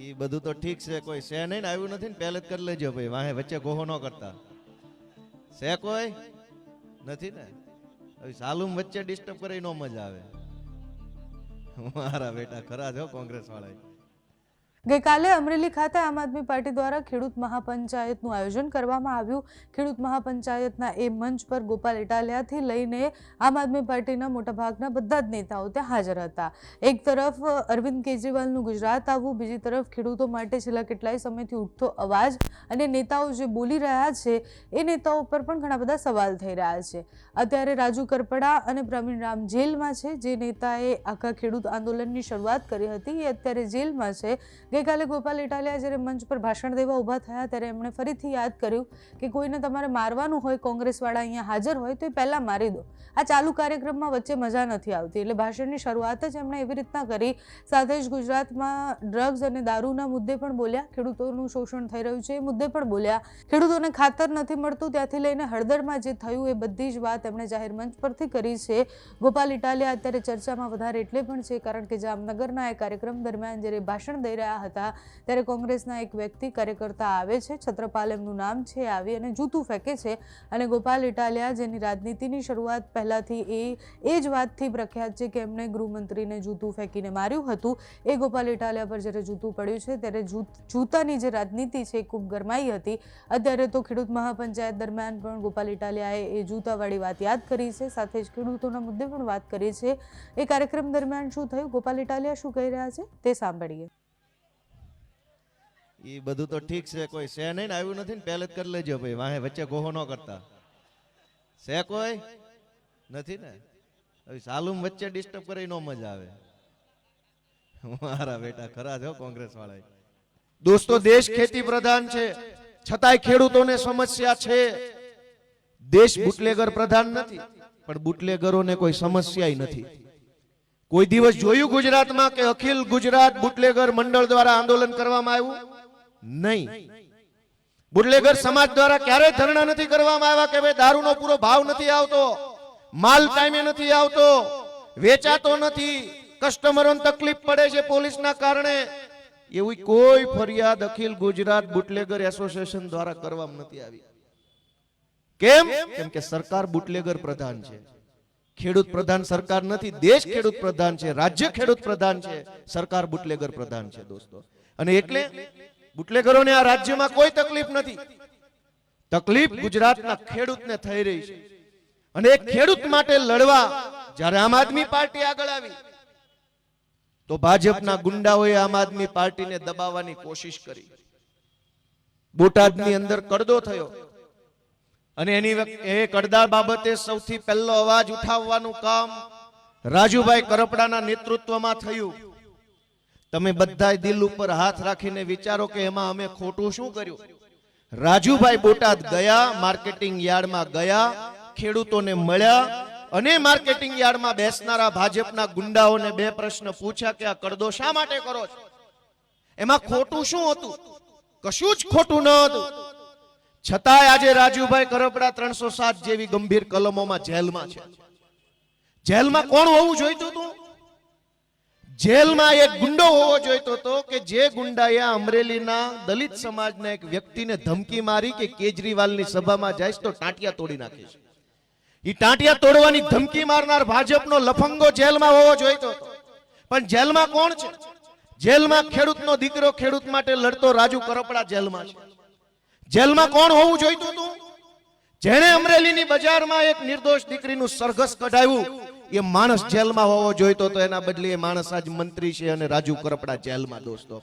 એ બધું તો ઠીક છે, કોઈ છે નહીં ને આવ્યું નથી ને પહેલે જ કરી લેજો ભાઈ, વાહે વચ્ચે ગોહો ન કરતા. છે કોઈ? નથી ને? હવે સાલુમ વચ્ચે ડિસ્ટર્બ કરે નો મજા આવે. મારા બેટા ખરા છો કોંગ્રેસ વાળા ગઈકાલે અમરેલી ખાતે આમ આદમી પાર્ટી દ્વારા ખેડૂત મહાપંચાયતનું આયોજન કરવામાં આવ્યું. ખેડૂત મહાપંચાયતના એ મંચ પર ગોપાલ ઇટાલિયાથી લઈને આમ આદમી પાર્ટીના મોટાભાગના બધા જ નેતાઓ ત્યાં હાજર હતા. એક તરફ અરવિંદ કેજરીવાલનું ગુજરાત આવવું, બીજી તરફ ખેડૂતો માટે છેલ્લા કેટલાય સમયથી ઉઠતો અવાજ અને નેતાઓ જે બોલી રહ્યા છે, એ નેતાઓ પર પણ ઘણા બધા સવાલ થઈ રહ્યા છે. અત્યારે રાજુ કરપડા અને પ્રવીણ રામ જેલમાં છે. જે નેતાએ આખા ખેડૂત આંદોલનની શરૂઆત કરી હતી, એ અત્યારે જેલમાં છે. ગઈકાલે ગોપાલ ઇટાલિયા જ્યારે મંચ પર ભાષણ દેવા ઊભા થયા ત્યારે એમણે ફરીથી યાદ કર્યું કે કોઈને તમારે મારવાનું હોય, કોંગ્રેસવાળા અહીંયા હાજર હોય તો એ પહેલાં મારી દો. આ ચાલુ કાર્યક્રમમાં વચ્ચે મજા નથી આવતી. એટલે ભાષણની શરૂઆત જ એમણે એવી રીતના કરી. સાથે જ ગુજરાતમાં ડ્રગ્સ અને દારૂના મુદ્દે પણ બોલ્યા. ખેડૂતોનું શોષણ થઈ રહ્યું છે એ મુદ્દે પણ બોલ્યા. ખેડૂતોને ખાતર નથી મળતું. ત્યાંથી લઈને હળદરમાં જે થયું એ બધી જ વાત એમણે જાહેર મંચ પરથી કરી છે. ગોપાલ ઇટાલિયા અત્યારે ચર્ચામાં વધારે એટલે પણ છે કારણ કે જામનગરના એ કાર્યક્રમ દરમિયાન જ્યારે ભાષણ દઈ રહ્યા હતા. ત્યારે કોંગ્રેસના એક વ્યક્તિ કાર્યકર્તા આવે છે, છત્રપાલ એમનું નામ છે, આવી અને જૂતું ફેંકે છે અને ગોપાલ ઇટાલિયા, જેની રાજનીતિની શરૂઆત પહેલાંથી એ એ જ વાતથી પ્રખ્યાત છે કે એમણે ગૃહમંત્રીને જૂતું ફેંકીને માર્યું હતું. એ ગોપાલ ઇટાલિયા પર જ્યારે જૂતું પડ્યું છે, ત્યારે જૂતાની જે રાજનીતિ છે એ ખૂબ ગરમાઈ હતી. અત્યારે તો ખેડૂત મહાપંચાયત દરમિયાન પણ ગોપાલ ઇટાલિયાએ એ જૂતાવાળી વાત યાદ કરી છે, સાથે જ ખેડૂતોના મુદ્દે પણ વાત કરી છે. એ કાર્યક્રમ દરમિયાન શું થયું? ગોપાલ ઇટાલિયા શું કહી રહ્યા છે? તે સાંભળીએ. એ બધું તો ઠીક છે, કોઈ છે નહીં ને, આવ્યું નથી ને, પહેલે જ કરી લેજો ભાઈ, વાહે વચ્ચે ગોહો ન કરતા. છે કોઈ? નથી ને? હવે સાલુમ વચ્ચે ડિસ્ટર્બ કરે નો મજા આવે. મારા બેટા ખરા છો કોંગ્રેસ વાળા દોસ્તો, દેશ ખેતી પ્રધાન છે. છતાંય ખેડૂતોને સમસ્યા છે. દેશ બુટલેગર પ્રધાન નથી, પણ બુટલેગરોને કોઈ સમસ્યા નથી. કોઈ દિવસ જોયું ગુજરાતમાં કે અખિલ ગુજરાત બુટલેગર મંડળ દ્વારા આંદોલન કરવામાં આવ્યું? નહીં. બુટલેગર સમાજ દ્વારા ક્યારેય ધરણા નથી કરવામાં આવ્યા કે ભાઈ દારૂનો પૂરો ભાવ નથી આવતો, માલ ટાઈમે નથી આવતો, વેચાતો નથી, કસ્ટમરોને તકલીફ પડે છે પોલીસના કારણે. એવી કોઈ ફરિયાદ અખિલ ગુજરાત બુટલેગર એસોસિએશન દ્વારા કરવામાં નથી આવી. કેમ? કેમ કે સરકાર બુટલેગર પ્રધાન છે. ખેડૂત પ્રધાન સરકાર નથી, દેશ ખેડૂત પ્રધાન છે, રાજ્ય ખેડૂત પ્રધાન છે, સરકાર બુટલેગર પ્રધાન છે દોસ્તો. અને એટલે બુટલેગરોને આ રાજ્યમાં કોઈ તકલીફ નથી. તકલીફ ગુજરાતના ખેડૂતને થઈ રહી છે. અને એ ખેડૂત માટે લડવા જ્યારે આમ આદમી પાર્ટી આગળ આવી, તો ભાજપના ગુંડાઓએ આમ આદમી પાર્ટીને દબાવવાની કોશિશ કરી. બોટાદની અંદર કડદો થયો. અને એની એ કડદા બાબતે સૌથી પહેલો અવાજ ઉઠાવવાનું કામ રાજુભાઈ કરપડાના નેતૃત્વમાં થયું. તમે બધા દિલ ઉપર હાથ રાખીને વિચારો કે એમાં અમે ખોટું શું કર્યું? રાજુભાઈ બોટાદ ગયા, માર્કેટિંગ યાર્ડમાં ગયા, ખેડૂતોને મળ્યા અને માર્કેટિંગ યાર્ડમાં બેસનારા ભાજપના ગુંડાઓને બે પ્રશ્ન પૂછ્યા કે આ કરદો શા માટે કરો છો? એમાં ખોટું શું હતું? કશું જ ખોટું ન હતું. છતાંય આજે રાજુભાઈ કરપડા ત્રણસો સાત જેવી ગંભીર કલમોમાં જેલમાં છે. જેલમાં કોણ હોવું જોઈતું હતું? જેલમાં એક ગુંડો હોવો જોઈતો હતો કે જે ગુંડાએ અમરેલીના દલિત સમાજના એક વ્યક્તિને ધમકી મારી કે કેજરીવાલની સભામાં જઈશ તો ટાંટિયા તોડી નાખીશ એ ટાંટિયા તોડવાની ધમકી મારનાર ભાજપનો લફંગો જેલમાં હોવો જોઈતો હતો. પણ જેલમાં કોણ છે? જેલમાં ખેડૂતનો દીકરો ખેડૂત માટે લડતો રાજુ કરપડા જેલમાં છે. જેલમાં કોણ હોવું જોઈતું હતું? જેણે અમરેલીની બજારમાં એક નિર્દોષ દીકરીનું સરઘસ કઢાવ્યું. એ માણસ જેલમાં હોવો જોઈતો તો એના બદલે એ માણસ આજ મંત્રી છે અને રાજુ કરપડા જેલમાં દોસ્તો.